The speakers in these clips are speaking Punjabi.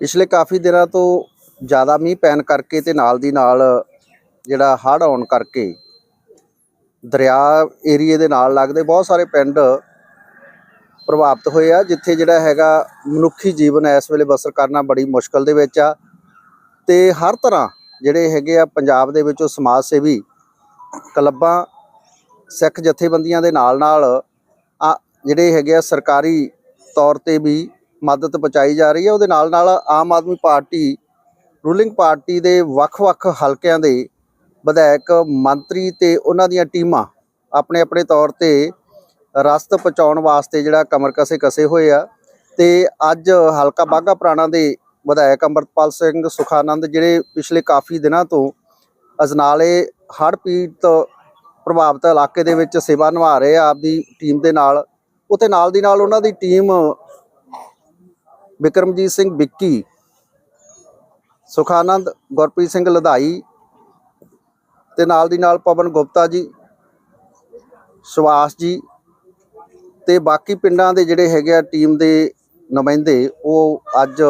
ਪਿਛਲੇ ਕਾਫੀ ਦਿਨਾਂ ਤੋਂ ਜ਼ਿਆਦਾ ਮੀਂਹ ਪੈਣ ਕਰਕੇ ਤੇ ਨਾਲ ਦੀ ਨਾਲ ਜਿਹੜਾ ਹੜ੍ਹ ਆਉਣ ਕਰਕੇ ਦਰਿਆ ਏਰੀਏ ਦੇ ਨਾਲ ਲੱਗਦੇ ਬਹੁਤ ਸਾਰੇ ਪਿੰਡ ਪ੍ਰਭਾਵਿਤ ਹੋਏ ਆ, ਜਿੱਥੇ ਜਿਹੜਾ ਹੈਗਾ ਮਨੁੱਖੀ ਜੀਵਨ ਇਸ ਵੇਲੇ ਬਸਰ ਕਰਨਾ ਬੜੀ ਮੁਸ਼ਕਲ ਦੇ ਵਿੱਚ ਆ। ਤੇ ਹਰ ਤਰ੍ਹਾਂ ਜਿਹੜੇ ਹੈਗੇ ਆ ਪੰਜਾਬ ਦੇ ਵਿੱਚ ਉਹ ਸਮਾਜ ਸੇਵੀ ਕਲੱਬਾਂ, ਸਿੱਖ ਜਥੇਬੰਦੀਆਂ ਦੇ ਨਾਲ ਨਾਲ ਆ ਜਿਹੜੇ ਹੈਗੇ ਆ ਸਰਕਾਰੀ ਤੌਰ ਤੇ ਵੀ ਮਦਦ ਪਹੁੰਚਾਈ ਜਾ ਰਹੀ ਹੈ। ਉਹਦੇ ਨਾਲ ਨਾਲ Aam Aadmi party, ruling party ਦੇ ਵੱਖ-ਵੱਖ ਹਲਕਿਆਂ ਦੇ ਵਿਧਾਇਕ, ਮੰਤਰੀ ਤੇ ਉਹਨਾਂ ਦੀਆਂ ਟੀਮਾਂ ਆਪਣੇ ਆਪਣੇ ਤੌਰ ਤੇ ਰਸਤ ਪਹੁੰਚਾਉਣ ਵਾਸਤੇ ਜਿਹੜਾ ਕਮਰ ਕਸੇ ਕਸੇ ਹੋਏ ਆ। ਤੇ ਅੱਜ ਹਲਕਾ ਬਾਗਾ ਪੁਰਾਣਾ ਦੇ ਵਿਧਾਇਕ ਅੰਮ੍ਰਿਤਪਾਲ ਸਿੰਘ ਸੁਖਾਨੰਦ ਜਿਹੜੇ ਪਿਛਲੇ ਕਾਫੀ ਦਿਨਾਂ ਤੋਂ ਅਜਨਾਲੇ ਹੜ੍ਹ ਪੀੜਤ ਪ੍ਰਭਾਵਿਤ ਇਲਾਕੇ ਦੇ ਵਿੱਚ ਸੇਵਾ ਨਿਭਾ ਰਹੇ ਆ, ਆਪਦੀ ਟੀਮ ਦੇ ਨਾਲ ਉਤੇ ਨਾਲ ਦੀ ਨਾਲ ਉਹਨਾਂ ਦੀ ਟੀਮ ਵਿਕਰਮਜੀਤ ਸਿੰਘ ਵਿੱਕੀ, ਸੁਖਾਨੰਦ ਗੁਰਪ੍ਰੀਤ ਸਿੰਘ ਲਧਾਈ ਤੇ ਨਾਲ ਦੀ ਨਾਲ ਪਵਨ ਗੁਪਤਾ ਜੀ, ਸੁਭਾਸ਼ ਜੀ ਤੇ ਬਾਕੀ ਪਿੰਡਾਂ ਦੇ ਜਿਹੜੇ ਹੈਗੇ ਆ ਟੀਮ ਦੇ ਨੁਮਾਇੰਦੇ, ਉਹ ਅੱਜ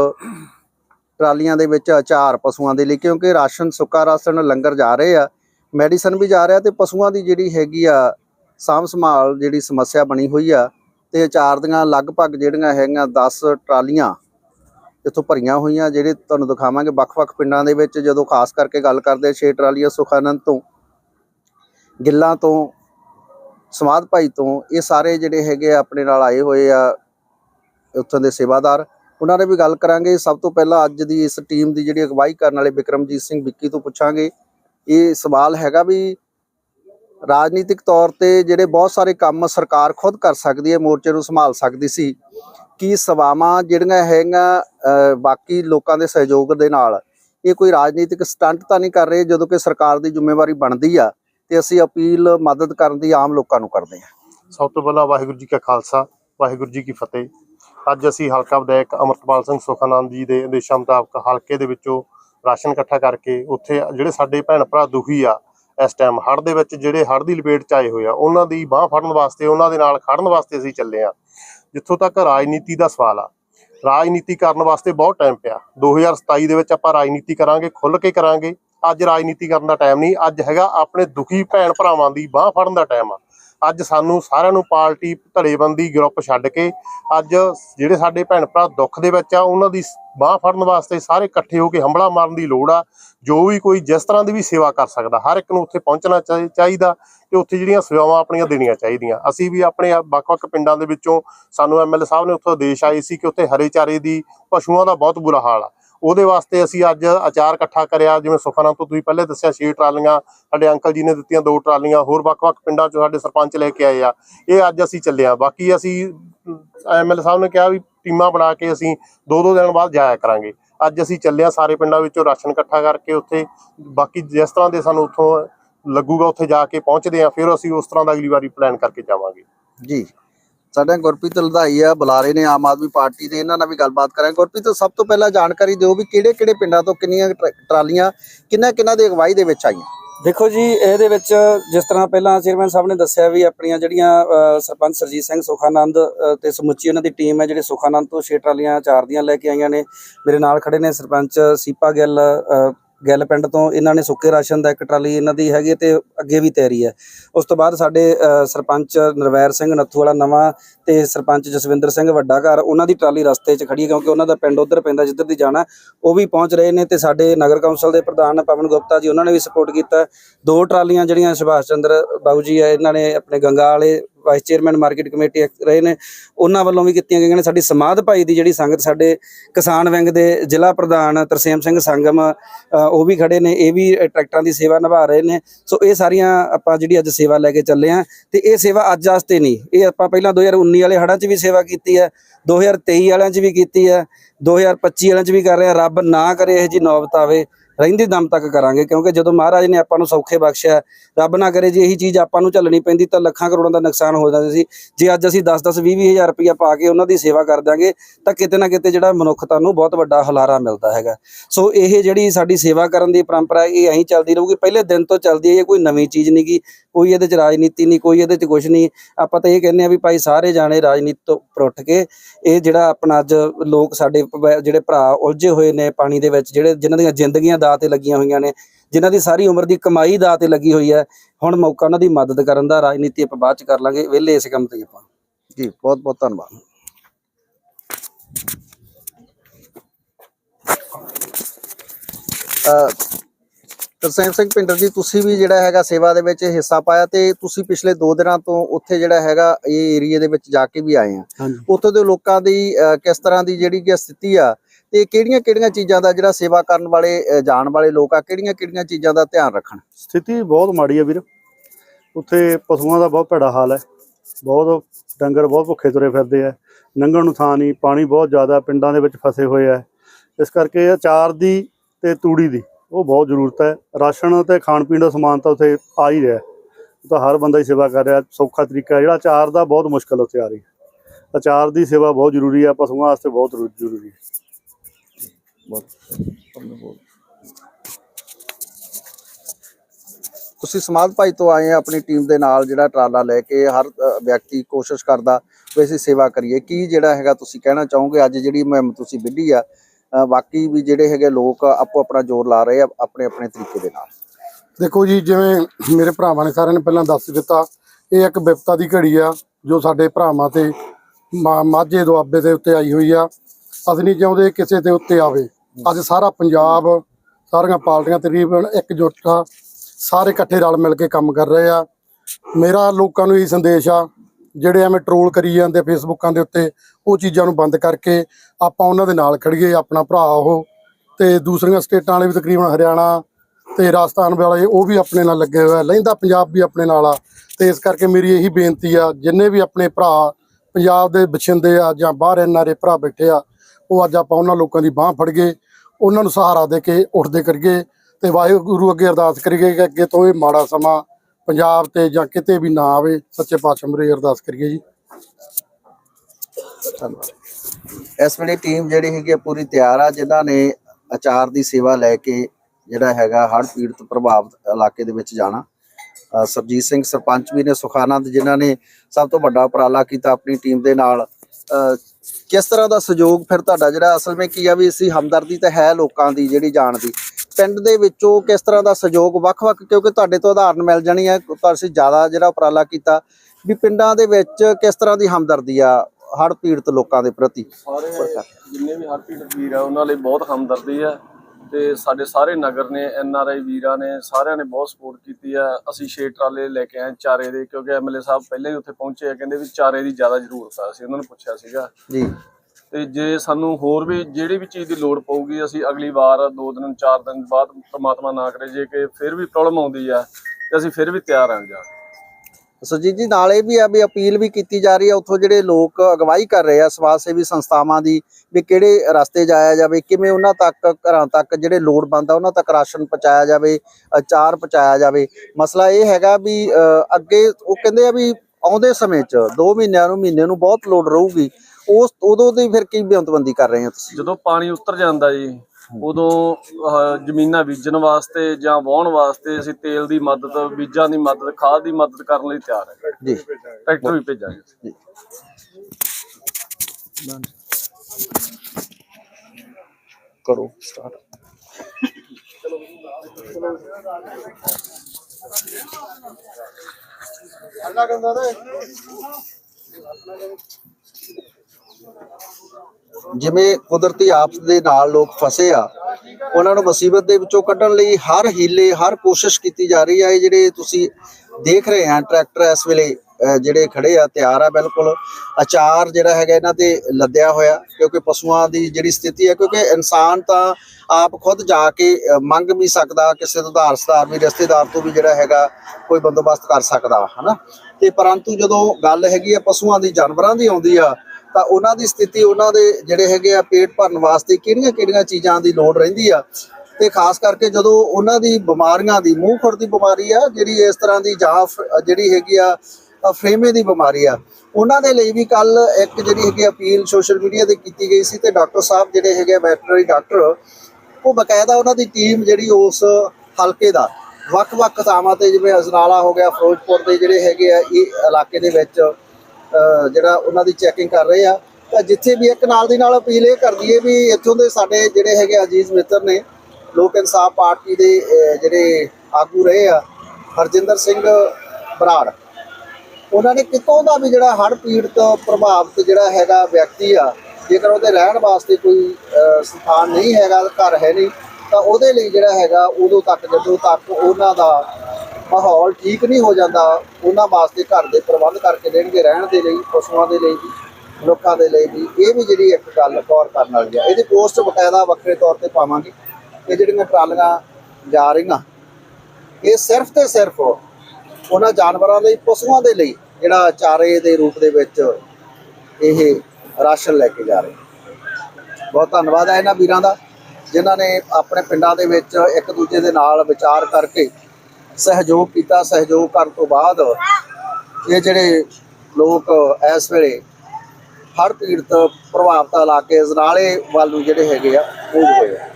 ਟਰਾਲੀਆਂ ਦੇ ਵਿੱਚ ਆਚਾਰ ਪਸ਼ੂਆਂ ਦੇ ਲਈ, ਕਿਉਂਕਿ ਰਾਸ਼ਨ ਸੁੱਕਾ ਰਾਸ਼ਨ ਲੰਗਰ ਜਾ ਰਹੇ ਆ, ਮੈਡੀਸਨ ਵੀ ਜਾ ਰਿਹਾ ਤੇ ਪਸ਼ੂਆਂ ਦੀ ਜਿਹੜੀ ਹੈਗੀ ਆ ਸਾਂਭ ਸੰਭਾਲ ਜਿਹੜੀ ਸਮੱਸਿਆ ਬਣੀ ਹੋਈ ਆ ਤੇ ਅਚਾਰ ਦੀਆਂ ਲਗਭਗ ਜਿਹੜੀਆਂ ਹੈਗੀਆਂ 10 ਟਰਾਲੀਆਂ ਇੱਥੋਂ ਭਰੀਆਂ ਹੋਈਆਂ, ਜਿਹੜੇ ਤੁਹਾਨੂੰ ਦਿਖਾਵਾਂਗੇ ਵੱਖ-ਵੱਖ ਪਿੰਡਾਂ ਦੇ ਵਿੱਚ, ਜਦੋਂ ਖਾਸ ਕਰਕੇ ਗੱਲ ਕਰਦੇ ਛੇ ਟਰਾਲੀਆਂ ਸੁਖਾਨੰਦ ਤੋਂ, ਗਿੱਲਾਂ ਤੋਂ, ਸਮਾਧ ਭਾਈ ਤੋਂ, ਇਹ ਸਾਰੇ ਜਿਹੜੇ ਹੈਗੇ ਆ ਆਪਣੇ ਨਾਲ ਆਏ ਹੋਏ ਆ, ਉੱਥੋਂ ਦੇ ਸੇਵਾਦਾਰ। ਉਹਨਾਂ ਨੇ ਵੀ ਗੱਲ ਕਰਾਂਗੇ। ਸਭ ਤੋਂ ਪਹਿਲਾਂ ਅੱਜ ਦੀ ਇਸ ਟੀਮ ਦੀ ਜਿਹੜੀ ਅਗਵਾਈ ਕਰਨ ਵਾਲੇ ਵਿਕਰਮਜੀਤ ਸਿੰਘ ਵਿੱਕੀ ਤੋਂ ਪੁੱਛਾਂਗੇ। ਇਹ ਸਵਾਲ ਹੈਗਾ ਵੀ ਰਾਜਨੀਤਿਕ ਤੌਰ ਤੇ ਜਿਹੜੇ ਬਹੁਤ ਸਾਰੇ ਕੰਮ ਸਰਕਾਰ ਖੁਦ ਕਰ ਸਕਦੀ ਹੈ, ਮੋਰਚੇ ਨੂੰ ਸੰਭਾਲ ਸਕਦੀ ਸੀ। ਕੀ ਸਵਾਵਾਂ ਜਿਹੜੀਆਂ ਹੈਗੀਆਂ ਬਾਕੀ ਲੋਕਾਂ ਦੇ ਸਹਿਯੋਗ ਦੇ ਨਾਲ, ਇਹ ਕੋਈ ਰਾਜਨੀਤਿਕ ਸਟੰਟ ਤਾਂ ਨਹੀਂ ਕਰ ਰਹੇ ਜਦੋਂ ਕਿ ਸਰਕਾਰ ਦੀ ਜ਼ਿੰਮੇਵਾਰੀ ਬਣਦੀ ਆ ਤੇ ਅਸੀਂ ਅਪੀਲ, ਮਦਦ ਕਰਨ ਦੀ ਆਮ ਲੋਕਾਂ ਨੂੰ ਕਰਦੇ ਹਾਂ। ਸਭ ਤੋਂ ਪਹਿਲਾਂ ਵਾਹਿਗੁਰੂ ਜੀ ਕਾ ਖਾਲਸਾ, ਵਾਹਿਗੁਰੂ ਜੀ ਕੀ ਫਤਿਹ। ਅੱਜ ਅਸੀਂ ਹਲਕਾ ਵਿਧਾਇਕ ਅਮਰਤਪਾਲ ਸਿੰਘ ਸੁਖਾਨੰਦ ਜੀ ਦੇ ਆਦੇਸ਼ਾਂ ਮੁਤਾਬਕ ਹਲਕੇ ਦੇ ਵਿੱਚੋਂ ਰਾਸ਼ਨ ਇਕੱਠਾ ਕਰਕੇ ਉੱਥੇ ਜਿਹੜੇ ਸਾਡੇ ਭੈਣ ਭਰਾ ਦੁਖੀ ਆ ਇਸ ਟਾਈਮ ਹੜ੍ਹ ਦੇ ਵਿੱਚ ਜਿਹੜੇ ਹੜ੍ਹ ਦੀ ਲਪੇਟ ਚ ਆਏ ਹੋਏ ਆ, ਉਹਨਾਂ ਦੀ ਬਾਹ ਫੜਨ ਵਾਸਤੇ, ਉਹਨਾਂ ਦੇ ਨਾਲ ਖੜਨ ਵਾਸਤੇ ਅਸੀਂ ਚੱਲੇ ਆ ਜਿੱਥੋਂ ਤੱਕ ਰਾਜਨੀਤੀ ਦਾ ਸਵਾਲ ਆ, ਰਾਜਨੀਤੀ ਕਰਨ ਵਾਸਤੇ ਬਹੁਤ ਟਾਈਮ ਪਿਆ। 2027 ਦੇ ਵਿੱਚ ਆਪਾਂ ਰਾਜਨੀਤੀ ਕਰਾਂਗੇ ਖੁੱਲ ਕੇ ਕਰਾਂਗੇ। ਅੱਜ ਰਾਜਨੀਤੀ ਕਰਨ ਦਾ ਟਾਈਮ ਨਹੀਂ, ਅੱਜ ਹੈਗਾ ਆਪਣੇ ਦੁਖੀ ਭੈਣ ਭਰਾਵਾਂ ਦੀ ਬਾਹ ਫੜਨ ਦਾ ਟਾਈਮ ਆ। ਅੱਜ ਸਾਨੂੰ ਸਾਰਿਆਂ ਨੂੰ ਪਾਰਟੀ ਧੜੇਬੰਦੀ ਗਰੁੱਪ ਛੱਡ ਕੇ ਅੱਜ ਜਿਹੜੇ ਸਾਡੇ ਭੈਣ ਭਰਾ ਦੁੱਖ ਦੇ ਵਿੱਚ ਆ, ਉਹਨਾਂ ਦੀ ਬਾਹ ਫੜਨ ਵਾਸਤੇ ਸਾਰੇ ਇਕੱਠੇ ਹੋ ਕੇ ਹਮਲਾ ਮਾਰਨ ਦੀ ਲੋੜ ਆ। ਜੋ ਵੀ ਕੋਈ ਜਿਸ ਤਰ੍ਹਾਂ ਦੀ ਵੀ ਸੇਵਾ ਕਰ ਸਕਦਾ, ਹਰ ਇੱਕ ਨੂੰ ਉੱਥੇ ਪਹੁੰਚਣਾ ਚਾਹੀ- ਚਾਹੀਦਾ ਤੇ ਉੱਥੇ ਜਿਹੜੀਆਂ ਸੇਵਾਵਾਂ ਆਪਣੀਆਂ ਦੇਣੀਆਂ ਚਾਹੀਦੀਆਂ। ਅਸੀਂ ਵੀ ਆਪਣੇ ਵੱਖ-ਵੱਖ ਪਿੰਡਾਂ ਦੇ ਵਿੱਚੋਂ ਸਾਨੂੰ ਐਮਐਲਏ ਸਾਹਿਬ ਨੇ ਉੱਥੋਂ ਆਦੇਸ਼ ਆਏ ਸੀ ਕਿ ਉੱਥੇ ਹਰੇ ਚਾਰੇ ਦੀ, ਪਸ਼ੂਆਂ ਦਾ ਬਹੁਤ ਬੁਰਾ ਹਾਲ ਆ। ਉਹਦੇ ਵਾਸਤੇ ਅਸੀਂ ਅੱਜ ਅਚਾਰ ਇਕੱਠਾ ਕਰਿਆ, ਜਿਵੇਂ ਸੁਖਾਨੰਦ ਤੋਂ ਤੁਸੀਂ ਪਹਿਲੇ ਦੱਸਿਆ, ਛੇ ਟਰਾਲੀਆਂ, ਸਾਡੇ ਅੰਕਲ ਜੀ ਨੇ ਦਿੱਤੀਆਂ ਦੋ ਟਰਾਲੀਆਂ, ਹੋਰ ਵੱਖ-ਵੱਖ ਪਿੰਡਾਂ ਚੋਂ ਸਾਡੇ ਸਰਪੰਚ ਲੈ ਕੇ ਆਏ ਆ। ਇਹ ਅੱਜ ਅਸੀਂ ਚੱਲੇ ਆ ਬਾਕੀ ਅਸੀਂ ਐਮਐਲਏ ਸਾਹਿਬ ਨੇ ਕਿਹਾ ਵੀ ਟੀਮਾਂ ਬਣਾ ਕੇ ਅਸੀਂ ਦੋ ਦੋ ਦਿਨ ਬਾਅਦ ਜਾਇਆ ਕਰਾਂਗੇ। ਅੱਜ ਅਸੀਂ ਚੱਲੇ ਆ ਸਾਰੇ ਪਿੰਡਾਂ ਵਿੱਚੋਂ ਰਾਸ਼ਨ ਇਕੱਠਾ ਕਰਕੇ ਉੱਥੇ। ਬਾਕੀ ਜਿਸ ਤਰ੍ਹਾਂ ਦੇ ਸਾਨੂੰ ਉੱਥੋਂ ਲੱਗੂਗਾ, ਉੱਥੇ ਜਾ ਕੇ ਪਹੁੰਚਦੇ ਆ ਫਿਰ ਅਸੀਂ ਉਸ ਤਰ੍ਹਾਂ ਦਾ ਅਗਲੀ ਵਾਰੀ ਪਲਾਨ ਕਰਕੇ ਜਾਵਾਂਗੇ। ਜੀ। ਸਾਡੇ ਗੁਰਪ੍ਰੀਤ ਲਧਾਈ ਆ ਬੁਲਾਰੇ ਨੇ ਆਮ ਆਦਮੀ ਪਾਰਟੀ ਦੇ ਇਹਨਾਂ ਨਾਲ ਵੀ ਗੱਲਬਾਤ ਕਰਾਂਗੇ। ਗੁਰਪ੍ਰੀਤ ਸਭ ਤੋਂ ਪਹਿਲਾਂ ਜਾਣਕਾਰੀ ਦਿਓ ਵੀ ਕਿਹੜੇ ਕਿਹੜੇ ਪਿੰਡਾਂ ਤੋਂ ਕਿੰਨੀਆਂ ਟਰ- ਟਰਾਲੀਆਂ ਕਿੰਨਾ ਕਿੰਨਾ ਦੀ ਅਗਵਾਈ ਦੇ ਵਿੱਚ ਆਈਆਂ? ਦੇਖੋ ਜੀ ਇਹਦੇ ਵਿੱਚ ਜਿਸ ਤਰ੍ਹਾਂ ਪਹਿਲਾਂ ਚੇਅਰਮੈਨ ਸਾਹਿਬ ਨੇ ਦੱਸਿਆ ਵੀ ਆਪਣੀਆਂ ਜਿਹੜੀਆਂ ਸਰਪੰਚ ਸਰਜੀਤ ਸਿੰਘ ਸੁਖਾਨੰਦ ਅ, ਤੇ ਸਮੁੱਚੀ ਉਹਨਾਂ ਦੀ ਟੀਮ ਹੈ ਜਿਹੜੇ ਸੁਖਾਨੰਦ ਤੋਂ ਛੇ ਟਰਾਲੀਆਂ ਚਾਰ ਦੀਆਂ ਲੈ ਕੇ ਆਈਆਂ ਨੇ। ਮੇਰੇ ਨਾਲ ਖੜੇ ਨੇ ਸਰਪੰਚ ਸੀਪਾ ਗਿੱਲ ਗਿੱਲ ਪਿੰਡ ਤੋਂ ਇਹਨਾਂ ਨੇ ਸੁੱਕੇ ਰਾਸ਼ਨ ਦਾ ਇੱਕ ਟਰਾਲੀ ਇਹਨਾਂ ਦੀ ਹੈਗੀ ਹੈ ਤੇ ਅੱਗੇ ਵੀ ਤਿਆਰੀ ਹੈ। ਉਸ ਤੋਂ ਬਾਅਦ ਸਾਡੇ ਸਰਪੰਚ ਨਰਵੈਰ ਸਿੰਘ ਨੱਥੂ ਵਾਲਾ ਨਵਾਂ ਤੇ ਸਰਪੰਚ ਜਸਵਿੰਦਰ ਸਿੰਘ ਵੱਡਾ ਘਰ, ਉਹਨਾਂ ਦੀ ਟਰਾਲੀ ਰਸਤੇ 'ਚ ਖੜੀ ਹੈ ਕਿਉਂਕਿ ਉਹਨਾਂ ਦਾ ਪਿੰਡ ਉਧਰ ਪੈਂਦਾ, ਜਿੱਧਰ ਦੀ ਜਾਣਾ, ਉਹ ਵੀ ਪਹੁੰਚ ਰਹੇ ਨੇ ਤੇ ਸਾਡੇ ਨਗਰ ਕੌਂਸਲ ਦੇ ਪ੍ਰਧਾਨ ਪਵਨ ਗੁਪਤਾ ਜੀ, ਉਹਨਾਂ ਨੇ ਵੀ ਸਪੋਰਟ ਕੀਤਾ। ਦੋ ਟਰਾਲੀਆਂ ਜਿਹੜੀਆਂ ਸੁਭਾਸ਼ ਚੰਦਰ ਬਾਬੂ ਜੀ ਆ ਇਹਨਾਂ ਨੇ ਆਪਣੇ ਗੰਗਾ ਵਾਲੇ ਵਾਈਸ ਚੇਅਰਮੈਨ ਮਾਰਕੀਟ ਕਮੇਟੀ ਰਹੇ ਨੇ। ਉਹਨਾਂ ਵੱਲੋਂ ਵੀ ਕੀਤੀਆਂ ਗਈਆਂ ਨੇ। ਸਾਡੀ ਸਮਾਧ ਭਾਈ ਦੀ ਜਿਹੜੀ ਸੰਗਤ, ਸਾਡੇ ਕਿਸਾਨ ਵਿੰਗ ਦੇ ਜ਼ਿਲ੍ਹਾ ਪ੍ਰਧਾਨ ਤਰਸੇਮ ਸਿੰਘ ਸੰਗਮ ਉਹ ਵੀ ਖੜੇ ਨੇ। ਇਹ ਵੀ ਟਰੈਕਟਰਾਂ ਦੀ ਸੇਵਾ ਨਿਭਾ ਰਹੇ ਨੇ। ਸੋ ਇਹ ਸਾਰੀਆਂ ਆਪਾਂ ਜਿਹੜੀ ਅੱਜ ਸੇਵਾ ਲੈ ਕੇ ਚੱਲੇ ਆ। ਤੇ ਇਹ ਸੇਵਾ ਅੱਜ ਵਾਸਤੇ ਨਹੀਂ। ਇਹ ਆਪਾਂ ਪਹਿਲਾਂ 2019 ਵਾਲੇ ਹੜ੍ਹਾਂ 'ਚ ਵੀ ਸੇਵਾ ਕੀਤੀ ਹੈ। 2023 ਵਾਲਿਆਂ 'ਚ ਵੀ ਕੀਤੀ ਹੈ। 2025 ਵਾਲਿਆਂ 'ਚ ਵੀ ਕਰ ਰਹੇ ਆ ਰੱਬ ਨਾ ਕਰੇ ਇਹ ਜੀ ਨੌਬਤ ਆਵੇ। ਰਹਿੰਦੇ ਦਮ ਤੱਕ ਕਰਾਂਗੇ, ਕਿਉਂਕਿ ਜਦੋਂ ਮਹਾਰਾਜ ਨੇ ਆਪਾਂ ਨੂੰ ਸੌਖੇ ਬਖਸ਼ਿਆ, ਰੱਬ ਨਾ ਕਰੇ ਜੇ ਇਹੀ ਚੀਜ਼ ਆਪਾਂ ਨੂੰ ਝੱਲਣੀ ਪੈਂਦੀ ਤਾਂ ਲੱਖਾਂ ਕਰੋੜਾਂ ਦਾ ਨੁਕਸਾਨ ਹੋ ਜਾਂਦਾ ਸੀ। ਜੇ ਅੱਜ ਅਸੀਂ 10-10 20 ਹਜ਼ਾਰ ਰੁਪਇਆ ਪਾ ਕੇ ਉਹਨਾਂ ਦੀ ਸੇਵਾ ਕਰ ਦਾਂਗੇ ਤਾਂ ਕਿਤੇ ਨਾ ਕਿਤੇ ਜਿਹੜਾ ਮਨੁੱਖਤਾ ਨੂੰ ਬਹੁਤ ਵੱਡਾ ਹੁਲਾਰਾ ਮਿਲਦਾ ਹੈਗਾ। ਸੋ ਇਹ ਜਿਹੜੀ ਸਾਡੀ ਸੇਵਾ ਕਰਨ ਦੀ ਪਰੰਪਰਾ ਇਹ ਐਂ ਚੱਲਦੀ ਰਹੂਗੀ। ਪਹਿਲੇ ਦਿਨ ਤੋਂ ਚੱਲਦੀ ਹੈ, ਇਹ ਕੋਈ ਨਵੀਂ ਚੀਜ਼ ਨਹੀਂ ਗੀ, ਕੋਈ ਇਹਦੇ ਚ ਰਾਜਨੀਤੀ ਨਹੀਂ, ਕੋਈ ਇਹਦੇ ਚ ਕੁਝ ਨਹੀਂ। ਆਪਾਂ ਤਾਂ ਇਹ ਕਹਿੰਦੇ ਆ ਵੀ ਭਾਈ ਸਾਰੇ ਜਾਣੇ ਰਾਜਨੀਤੀ ਤੋਂ ਉੱਪਰ ਉੱਠ ਕੇ ਇਹ ਜਿਹੜਾ ਆਪਣਾ ਅੱਜ ਲੋਕ ਸਾਡੇ ਜਿਹੜੇ ਭਰਾ ਉਲਝੇ ਹੋਏ ਨੇ ਪਾਣੀ ਦੇ ਵਿੱਚ, ਜਿਹੜੇ ਜਿਨ੍ਹਾਂ ਦੀਆਂ ਜ਼ਿੰਦਗੀਆਂ ਦਾਅ ਤੇ ਲੱਗੀਆਂ ਹੋਈਆਂ ਨੇ ਜਿਨ੍ਹਾਂ ਦੀ ਸਾਰੀ ਉਮਰ ਦੀ ਕਮਾਈ ਦਾਅ ਤੇ ਲੱਗੀ ਹੋਈ ਹੈ ਹੁਣ ਮੌਕਾ ਉਹਨਾਂ ਦੀ ਮਦਦ ਕਰਨ ਦਾ ਰਾਜਨੀਤੀ ਆਪਾਂ ਬਾਅਦ ਚ ਕਰ ਲਾਂਗੇ ਵਿਹਲੇ ਇਸ ਕੰਮ ਤੇ ਆਪਾਂ। ਜੀ ਬਹੁਤ ਬਹੁਤ ਧੰਨਵਾਦ। ਅ ਤਰਸੇਮ ਸਿੰਘ ਪਿੰਡਰ ਜੀ ਤੁਸੀਂ ਵੀ ਜਿਹੜਾ ਹੈਗਾ ਸੇਵਾ ਦੇ ਵਿੱਚ ਹਿੱਸਾ ਪਾਇਆ ਤੇ ਤੁਸੀਂ ਪਿਛਲੇ 2 ਦਿਨਾਂ ਤੋਂ ਉੱਥੇ ਜਿਹੜਾ ਹੈਗਾ ਇਹ ਏਰੀਆ ਦੇ ਵਿੱਚ ਜਾ ਕੇ ਵੀ ਆਏ ਆ। ਉੱਥੇ ਦੇ ਲੋਕਾਂ ਦੀ ਕਿਸ ਤਰ੍ਹਾਂ ਦੀ ਜਿਹੜੀ ਕਿ ਸਥਿਤੀ ਆ ਤੇ ਕਿਹੜੀਆਂ ਕਿਹੜੀਆਂ ਚੀਜ਼ਾਂ ਦਾ ਜਿਹੜਾ ਸੇਵਾ ਕਰਨ ਵਾਲੇ ਜਾਣ ਵਾਲੇ ਲੋਕ ਆ, ਕਿਹੜੀਆਂ ਕਿਹੜੀਆਂ ਚੀਜ਼ਾਂ ਦਾ ਧਿਆਨ ਰੱਖਣ? ਸਥਿਤੀ ਬਹੁਤ ਮਾੜੀ ਆ ਵੀਰ। ਉੱਥੇ ਪਸ਼ੂਆਂ ਦਾ ਬਹੁਤ ਭੈੜਾ ਹਾਲ ਹੈ। ਬਹੁਤ ਡੰਗਰ ਬਹੁਤ ਭੁੱਖੇ ਤੁਰੇ ਫਿਰਦੇ ਆ। ਲੰਘਣ ਨੂੰ ਥਾਂ ਨਹੀਂ, ਪਾਣੀ ਬਹੁਤ ਜ਼ਿਆਦਾ, ਪਿੰਡਾਂ ਦੇ ਵਿੱਚ ਫਸੇ ਹੋਏ ਆ। ਇਸ ਕਰਕੇ ਅਚਾਰ ਦੀ ਤੇ ਤੂੜੀ ਦੀ ਉਹ ਬਹੁਤ ਜ਼ਰੂਰਤ ਹੈ। ਰਾਸ਼ਨ ਤੇ ਖਾਣ ਪੀਣ ਦਾ ਸਮਾਨ ਤਾਂ ਉੱਥੇ ਆ ਹੀ ਰਿਹਾ ਤਾਂ ਹਰ ਬੰਦਾ ਹੀ ਸੇਵਾ ਕਰ ਰਿਹਾ, ਸੌਖਾ ਤਰੀਕਾ ਜਿਹੜਾ ਅਚਾਰ ਦਾ ਬਹੁਤ ਮੁਸ਼ਕਲ ਉੱਥੇ ਆ ਰਹੀ ਹੈ। ਅਚਾਰ ਦੀ ਸੇਵਾ ਬਹੁਤ ਜ਼ਰੂਰੀ ਹੈ ਪਸ਼ੂਆਂ ਵਾਸਤੇ ਬਹੁਤ ਜ਼ਰੂ- ਜ਼ਰੂਰੀ ਹੈ। ਤੁਸੀਂ ਸਮਾਧ ਭਾਈ ਤੋਂ ਆਏ ਆ, ਆਪਣੀ ਟੀਮ ਦੇ ਨਾਲ ਜਿਹੜਾ ਟਰਾਲਾ ਲੈ ਕੇ ਹਰ ਵਿਅਕਤੀ ਕੋਸ਼ਿਸ਼ ਕਰਦਾ ਵੀ ਅਸੀਂ ਸੇਵਾ ਕਰੀਏ। ਕੀ ਜਿਹੜਾ ਹੈਗਾ ਤੁਸੀਂ ਕਹਿਣਾ ਚਾਹੋਗੇ? ਅੱਜ ਜਿਹੜੀ ਮੁਹਿੰਮ ਤੁਸੀਂ ਵਿੱਢੀ ਆ ਬਾਕੀ ਵੀ ਜਿਹੜੇ ਹੈਗੇ ਲੋਕ ਆਪੋ ਆਪਣਾ ਜ਼ੋਰ ਲਾ ਰਹੇ ਆ ਆਪਣੇ ਆਪਣੇ ਤਰੀਕੇ ਦੇ ਨਾਲ? ਦੇਖੋ ਜੀ, ਜਿਵੇਂ ਮੇਰੇ ਭਰਾਵਾਂ ਨੇ ਸਾਰਿਆਂ ਨੇ ਪਹਿਲਾਂ ਦੱਸ ਦਿੱਤਾ, ਇਹ ਇੱਕ ਵਿਪਤਾ ਦੀ ਘੜੀ ਆ, ਜੋ ਸਾਡੇ ਭਰਾਵਾਂ ਤੇ ਮਾ- ਮਾਝੇ ਦੁਆਬੇ ਦੇ ਉੱਤੇ ਆਈ ਹੋਈ ਆ। ਅਸੀਂ ਨਹੀਂ ਚਾਹੁੰਦੇ ਕਿਸੇ ਦੇ ਉੱਤੇ ਆਵੇ। ਅੱਜ ਸਾਰਾ ਪੰਜਾਬ, ਸਾਰੀਆਂ ਪਾਰਟੀਆਂ ਤਕਰੀਬਨ ਇਕਜੁੱਟ ਆ। ਸਾਰੇ ਇਕੱਠੇ ਰਲ ਮਿਲ ਕੇ ਕੰਮ ਕਰ ਰਹੇ ਆ। ਮੇਰਾ ਲੋਕਾਂ ਨੂੰ ਇਹ ਸੰਦੇਸ਼ ਆ, ਜਿਹੜੇ ਐਵੇਂ ਟਰੋਲ ਕਰੀ ਜਾਂਦੇ ਫੇਸਬੁੱਕਾਂ ਦੇ ਉੱਤੇ, ਉਹ ਚੀਜ਼ਾਂ ਨੂੰ ਬੰਦ ਕਰਕੇ ਆਪਾਂ ਉਹਨਾਂ ਦੇ ਨਾਲ ਖੜੀਏ ਆਪਣਾ ਭਰਾ ਉਹ, ਤੇ ਦੂਸਰੀਆਂ ਸਟੇਟਾਂ ਵਾਲੇ ਵੀ ਤਕਰੀਬਨ ਹਰਿਆਣਾ ਤੇ ਰਾਜਸਥਾਨ ਵਾਲੇ, ਉਹ ਵੀ ਆਪਣੇ ਨਾਲ ਲੱਗੇ ਹੋਏ ਆ। ਲਹਿੰਦਾ ਪੰਜਾਬ ਵੀ ਆਪਣੇ ਨਾਲ ਆ। ਤੇ ਇਸ ਕਰਕੇ ਮੇਰੀ ਇਹੀ ਬੇਨਤੀ ਆ, ਜਿੰਨੇ ਵੀ ਆਪਣੇ ਭਰਾ ਪੰਜਾਬ ਦੇ ਬਛਿੰਦੇ ਆ ਜਾਂ ਬਾਹਰ ਐਨਆਰਏ ਭਰਾ ਬੈਠੇ ਆ, ਉਹ ਅੱਜ ਆਪਾਂ ਉਹਨਾਂ ਲੋਕਾਂ ਦੀ ਬਾਹ ਫੜ ਗਏ। ਉਹਨਾਂ ਨੂੰ ਸਹਾਰਾ ਦੇ ਕੇ ਉੱਠਦੇ ਕਰੀਏ ਤੇ ਵਾਹਿਗੁਰੂ ਅੱਗੇ ਅਰਦਾਸ ਕਰੀਏ ਕਿ ਅੱਗੇ ਤੋਂ ਇਹ ਮਾੜਾ ਸਮਾਂ ਪੰਜਾਬ ਤੇ ਜਾਂ ਕਿਤੇ ਵੀ ਨਾ ਆਵੇ ਸੱਚੇ ਪਾਤਸ਼ਾਹ ਮਰੇ ਅਰਦਾਸ ਕਰੀਏ ਜੀ। ਧੰਨਵਾਦ। ਇਸ ਵੇਲੇ ਟੀਮ ਜਿਹੜੀ ਹੈਗੀ ਆ ਪੂਰੀ ਤਿਆਰ ਆ ਜਿਨ੍ਹਾਂ ਨੇ ਅਚਾਰ ਦੀ ਸੇਵਾ ਲੈ ਕੇ ਜਿਹੜਾ ਹੈਗਾ ਹੜ੍ਹ ਪੀੜਤ ਪ੍ਰਭਾਵਿਤ ਇਲਾਕੇ ਦੇ ਵਿੱਚ ਜਾਣਾ। ਅ, ਸਰਜੀਤ ਸਿੰਘ ਸਰਪੰਚ ਵੀ ਨੇ ਸੁਖਾਨੰਦ ਜਿਨ੍ਹਾਂ ਨੇ ਸਭ ਤੋਂ ਵੱਡਾ ਉਪਰਾਲਾ ਕੀਤਾ ਆਪਣੀ ਟੀਮ ਦੇ ਨਾਲ। ਕਿਸ ਤਰ੍ਹਾਂ ਦਾ ਸਹਿਯੋਗ ਫਿਰ ਤੁਹਾਡਾ ਜਿਹੜਾ ਅਸਲ ਵਿੱਚ ਕੀ ਆ ਵੀ ਅਸੀਂ ਹਮਦਰਦੀ ਤਾਂ ਹੈ ਲੋਕਾਂ ਦੀ, ਜਿਹੜੀ ਜਾਣ ਦੀ। ਪਿੰਡ ਦੇ ਵਿੱਚੋਂ ਕਿਸ ਤਰ੍ਹਾਂ ਦਾ ਸਹਿਯੋਗ ਵੱਖ-ਵੱਖ, ਕਿਉਂਕਿ ਤੁਹਾਡੇ ਤੋਂ ਉਦਾਹਰਨ ਮਿਲ ਜਾਣੀ ਹੈ ਤੁਸੀਂ ਜ਼ਿਆਦਾ ਜਿਹੜਾ ਉਪਰਾਲਾ ਕੀਤਾ ਵੀ ਪਿੰਡਾਂ ਦੇ ਵਿੱਚ ਕਿਸ ਤਰ੍ਹਾਂ ਦੀ ਹਮਦਰਦੀ ਆ, ਹੜ੍ਹ ਪੀੜਤ ਲੋਕਾਂ ਦੇ ਪ੍ਰਤੀ। ਸਾਰੇ ਜਿੰਨੇ ਵੀ ਹਰਪੀਟ ਵੀਰ ਆ, ਉਹਨਾਂ ਲਈ ਬਹੁਤ ਹਮਦਰਦੀ ਆ। ਤੇ ਸਾਡੇ ਸਾਰੇ ਨਗਰ ਨੇ ਐਨ ਆਰ ਆਈ ਵੀਰਾਂ ਨੇ ਸਾਰਿਆਂ ਨੇ ਬਹੁਤ ਸਪੋਰਟ ਕੀਤੀ ਆ। ਅਸੀਂ ਛੇ ਟਰਾਲੇ ਲੈ ਕੇ ਆਏ ਚਾਰੇ ਦੇ ਕਿਉਂਕਿ ਐਮਐਲਏ ਸਾਹਿਬ ਪਹਿਲਾਂ ਹੀ ਉੱਥੇ ਪਹੁੰਚੇ ਆ ਕਹਿੰਦੇ ਵੀ ਚਾਰੇ ਦੀ ਜ਼ਿਆਦਾ ਜ਼ਰੂਰਤ ਆ ਅਸੀਂ ਉਹਨਾਂ ਨੂੰ ਪੁੱਛਿਆ ਸੀਗਾ। ਜੀ। ਤੇ ਜੇ ਸਾਨੂੰ ਹੋਰ ਵੀ ਜਿਹੜੀ ਵੀ ਚੀਜ਼ ਦੀ ਲੋੜ ਪਊਗੀ ਅਸੀਂ ਅਗਲੀ ਵਾਰ ਦੋ ਦਿਨ ਚਾਰ ਦਿਨ ਬਾਅਦ ਪ੍ਰਮਾਤਮਾ ਨਾ ਕਰੇ ਜੇ ਕਿ ਫਿਰ ਵੀ ਪ੍ਰੋਬਲਮ ਆਉਂਦੀ ਆ ਤੇ ਅਸੀਂ ਫਿਰ ਵੀ ਤਿਆਰ ਆਂ ਜਾ ਸੁਰਜੀਤ ਜੀ ਨਾਲ ਇਹ ਵੀ ਆ ਵੀ ਅਪੀਲ ਵੀ ਕੀਤੀ ਜਾ ਰਹੀ ਹੈ ਉੱਥੋਂ ਜਿਹੜੇ ਲੋਕ ਅਗਵਾਈ ਕਰ ਰਹੇ ਆ ਸਮਾਜ ਸੇਵੀ ਸੰਸਥਾਵਾਂ ਦੀ ਵੀ ਕਿਹੜੇ ਰਸਤੇ ਜਾਇਆ ਜਾਵੇ, ਕਿਵੇਂ ਉਹਨਾਂ ਤੱਕ, ਘਰਾਂ ਤੱਕ ਜਿਹੜੇ ਲੋੜਵੰਦ ਆ, ਉਹਨਾਂ ਤੱਕ ਰਾਸ਼ਨ ਪਹੁੰਚਾਇਆ ਜਾਵੇ, ਅਚਾਰ ਪਹੁੰਚਾਇਆ ਜਾਵੇ। ਮਸਲਾ ਇਹ ਹੈਗਾ ਵੀ ਅੱਗੇ ਉਹ ਕਹਿੰਦੇ ਆ ਵੀ ਆਉਂਦੇ ਸਮੇਂ 'ਚ 2 ਮਹੀਨਿਆਂ ਨੂੰ, ਮਹੀਨੇ ਨੂੰ ਬਹੁਤ ਲੋੜ ਰਹੂਗੀ। ਉਸ, ਉਦੋਂ ਦੀ ਫਿਰ ਕੀ ਬੇਅੰਤਬੰਦੀ ਕਰ ਰਹੇ ਹੋ ਤੁਸੀਂ? ਜਦੋਂ ਪਾਣੀ ਉਤਰ ਜਾਂਦਾ ਜੀ ਉਦੋਂ ਜ਼ਮੀਨਾਂ ਬੀਜਣ ਵਾਸਤੇ ਜਾਂ ਵਾਹੁਣ ਵਾਸਤੇ ਅਸੀਂ ਤੇਲ ਦੀ ਮਦਦ ਬੀਜਾਂ ਦੀ ਮਦਦ ਖਾਦ ਦੀ ਮਦਦ ਕਰਨ ਲਈ ਤਿਆਰ ਹਾਂ ਜੀ। ਟਰੈਕਟਰ ਵੀ ਭੇਜਾਂਗੇ ਕਰੋ ਸਟਾਰਟ ਜਿਵੇਂ ਕੁਦਰਤੀ ਆਪਸ ਦੇ ਨਾਲ ਲੋਕ ਫਸੇ ਆ, ਉਹਨਾਂ ਨੂੰ ਮੁਸੀਬਤ ਦੇ ਵਿੱਚੋਂ ਕੱਢਣ ਲਈ ਹਰ ਹੀਲੇ, ਹਰ ਕੋਸ਼ਿਸ਼ ਕੀਤੀ ਜਾ ਰਹੀ ਹੈ ਇਹ ਜਿਹੜੇ ਤੁਸੀਂ ਦੇਖ ਰਹੇ ਆ, ਟਰੈਕਟਰ ਇਸ ਵੇਲੇ ਜਿਹੜੇ ਖੜੇ ਆ, ਤਿਆਰ ਆ ਬਿਲਕੁਲ। ਅਚਾਰ ਜਿਹੜਾ ਹੈਗਾ ਇਹਨਾਂ ਤੇ ਲੱਦਿਆ ਹੋਇਆ, ਕਿਉਂਕਿ ਪਸ਼ੂਆਂ ਦੀ ਜਿਹੜੀ ਸਥਿਤੀ ਹੈ ਕਿਉਂਕਿ ਇਨਸਾਨ ਤਾਂ ਆਪ ਖੁਦ ਜਾ ਕੇ ਮੰਗ ਵੀ ਸਕਦਾ, ਕਿਸੇ ਤੋਂ ਉਧਾਰ ਸੁਧਾਰ ਵੀ, ਰਿਸ਼ਤੇਦਾਰ ਤੋਂ ਵੀ ਜਿਹੜਾ ਹੈਗਾ ਕੋਈ ਬੰਦੋਬਸਤ ਕਰ ਸਕਦਾ, ਹਨਾ? ਤੇ ਪਰੰਤੂ ਜਦੋਂ ਗੱਲ ਹੈਗੀ ਆ ਪਸ਼ੂਆਂ ਦੀ, ਜਾਨਵਰਾਂ ਦੀ ਆਉਂਦੀ ਆ ਤਾਂ ਉਹਨਾਂ ਦੀ ਸਥਿਤੀ ਉਹਨਾਂ ਦੇ ਜਿਹੜੇ ਹੈਗੇ ਆ ਪੇਟ ਭਰਨ ਵਾਸਤੇ ਕਿਹੜੀਆਂ ਕਿਹੜੀਆਂ ਚੀਜ਼ਾਂ ਦੀ ਲੋੜ ਰਹਿੰਦੀ ਆ? ਤੇ ਖਾਸ ਕਰਕੇ ਜਦੋਂ ਉਹਨਾਂ ਦੀ ਬਿਮਾਰੀਆਂ ਦੀ ਮੂੰਹ ਖੁਰ ਦੀ ਬਿਮਾਰੀ ਆ ਜਿਹੜੀ ਇਸ ਤਰ੍ਹਾਂ ਦੀ ਜਾਂ ਫ- ਜਿਹੜੀ ਹੈਗੀ ਆ ਅ, ਫਰੇਮੇ ਦੀ ਬਿਮਾਰੀ ਆ ਉਹਨਾਂ ਦੇ ਲਈ ਵੀ ਕੱਲ ਇੱਕ ਜਿਹੜੀ ਹੈਗੀ ਅਪੀਲ ਸੋਸ਼ਲ ਮੀਡੀਆ ਤੇ ਕੀਤੀ ਗਈ ਸੀ ਤੇ ਡਾਕਟਰ ਸਾਹਿਬ ਜਿਹੜੇ ਹੈਗੇ ਵੈਟਰਨਰੀ ਡਾਕਟਰ ਉਹ ਬਕਾਇਦਾ ਉਹਨਾਂ ਦੀ ਟੀਮ ਜਿਹੜੀ ਉਸ ਹਲਕੇ ਦਾ ਵੱਖ-ਵੱਖ ਥਾਵਾਂ ਤੇ ਜਿਵੇਂ ਅਜਨਾਲਾ ਹੋ ਗਿਆ ਫਿਰੋਜ਼ਪੁਰ ਦੇ ਜਿਹੜੇ ਹੈਗੇ ਆ ਇਹ ਇਲਾਕੇ ਦੇ ਵਿੱਚ ਜਿਹੜਾ ਉਹਨਾਂ ਦੀ ਚੈਕਿੰਗ ਕਰ ਰਹੇ ਆ। ਤਾਂ ਜਿੱਥੇ ਵੀ ਇੱਕ ਨਾਲ ਦੀ ਨਾਲ ਅਪੀਲ ਇਹ ਕਰਦੀ ਹੈ ਵੀ ਇੱਥੋਂ ਦੇ ਸਾਡੇ ਜਿਹੜੇ ਹੈਗੇ ਅਜੀਜ਼ ਮਿੱਤਰ ਨੇ, ਲੋਕ ਇਨਸਾਫ ਪਾਰਟੀ ਦੇ ਜਿਹੜੇ ਆਗੂ ਰਹੇ ਆ, ਹਰਜਿੰਦਰ ਸਿੰਘ ਬਰਾੜ, ਉਹਨਾਂ ਨੇ ਕਿਤੋਂ ਦਾ ਵੀ ਜਿਹੜਾ ਹੜ੍ਹ ਪੀੜਤ ਪ੍ਰਭਾਵਿਤ ਜਿਹੜਾ ਹੈਗਾ ਵਿਅਕਤੀ ਆ, ਜੇਕਰ ਉਹਦੇ ਰਹਿਣ ਵਾਸਤੇ ਕੋਈ ਸਥਾਨ ਨਹੀਂ ਹੈਗਾ, ਘਰ ਹੈ ਨਹੀਂ, ਤਾਂ ਉਹਦੇ ਲਈ ਜਿਹੜਾ ਹੈਗਾ ਉਦੋਂ ਤੱਕ, ਜਦੋਂ ਤੱਕ ਉਹਨਾਂ ਦਾ ਮਾਹੌਲ ਠੀਕ ਨਹੀਂ ਹੋ ਜਾਂਦਾ, ਉਹਨਾਂ ਵਾਸਤੇ ਘਰ ਦੇ ਪ੍ਰਬੰਧ ਕਰਕੇ ਦੇਣਗੇ, ਰਹਿਣ ਦੇ ਲਈ, ਪਸ਼ੂਆਂ ਦੇ ਲਈ ਵੀ, ਲੋਕਾਂ ਦੇ ਲਈ ਵੀ। ਇਹ ਵੀ ਜਿਹੜੀ ਇੱਕ ਗੱਲ ਗੌਰ ਕਰਨ ਵਾਲੀ ਆ। ਇਹਦੀ ਪੋਸਟ ਬਕਾਇਦਾ ਵੱਖਰੇ ਤੌਰ ਤੇ ਪਾਵਾਂਗੇ। ਇਹ ਜਿਹੜੀਆਂ ਟਰਾਲੀਆਂ ਜਾ ਰਹੀਆਂ, ਇਹ ਸਿਰਫ ਤੇ ਸਿਰਫ ਉਹਨਾਂ ਜਾਨਵਰਾਂ ਲਈ, ਪਸ਼ੂਆਂ ਦੇ ਲਈ ਜਿਹੜਾ ਚਾਰੇ ਦੇ ਰੂਪ ਦੇ ਵਿੱਚ ਇਹ ਰਾਸ਼ਨ ਲੈ ਕੇ ਜਾ ਰਹੇ ਬਹੁਤ ਧੰਨਵਾਦ ਹੈ ਇਹਨਾਂ ਵੀਰਾਂ ਦਾ, ਜਿਨ੍ਹਾਂ ਨੇ ਆਪਣੇ ਪਿੰਡਾਂ ਦੇ ਵਿੱਚ ਇੱਕ ਦੂਜੇ ਦੇ ਨਾਲ ਵਿਚਾਰ ਕਰਕੇ ਸਹਿਯੋਗ ਕੀਤਾ, ਸਹਿਯੋਗ ਕਰਨ ਤੋਂ ਬਾਅਦ ਇਹ ਜਿਹੜੇ ਲੋਕ ਇਸ ਵੇਲੇ ਹਰ ਪੀੜਤ ਪ੍ਰਭਾਵਿਤ ਇਲਾਕੇ ਅਜਨਾਲੇ ਵੱਲ ਨੂੰ ਜਿਹੜੇ ਹੈਗੇ ਆ ਮੂਵ ਹੋਏ ਆ।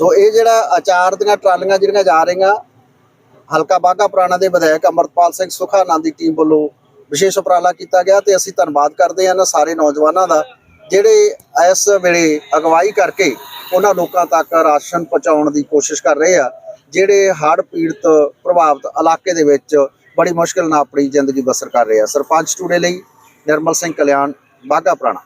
ਸੋ ਇਹ ਜਿਹੜਾ ਅਚਾਰ ਦੀਆਂ ਟਰਾਲੀਆਂ ਜਿਹੜੀਆਂ ਜਾ ਰਹੀਆਂ, ਹਲਕਾ ਬਾਗਾ ਪੁਰਾਣਾ ਦੇ ਵਿਧਾਇਕ ਅਮਰਪਾਲ ਸਿੰਘ ਸੁਖਾਨੰਦ ਦੀ ਟੀਮ ਵੱਲੋਂ ਵਿਸ਼ੇਸ਼ ਉਪਰਾਲਾ ਕੀਤਾ ਗਿਆ ਤੇ ਅਸੀਂ ਧੰਨਵਾਦ ਕਰਦੇ ਹਾਂ ਇਹਨਾਂ ਸਾਰੇ ਨੌਜਵਾਨਾਂ ਦਾ, ਜਿਹੜੇ ਇਸ ਵੇਲੇ ਅਗਵਾਈ ਕਰਕੇ ਉਹਨਾਂ ਲੋਕਾਂ ਤੱਕ ਰਾਸ਼ਨ ਪਹੁੰਚਾਉਣ ਦੀ ਕੋਸ਼ਿਸ਼ ਕਰ ਰਹੇ ਆ, ਜਿਹੜੇ ਹੜ੍ਹ ਪੀੜਤ ਪ੍ਰਭਾਵਿਤ ਇਲਾਕੇ ਦੇ ਵਿੱਚ ਬੜੀ ਮੁਸ਼ਕਲ ਨਾਲ ਆਪਣੀ ਜ਼ਿੰਦਗੀ ਬਸਰ ਕਰ ਰਹੇ ਆ। ਸਰਪੰਚ ਟੂਡੇ ਲਈ ਨਿਰਮਲ ਸਿੰਘ ਕਲਿਆਣ ਬਾਗਾ ਪੁਰਾਣਾ।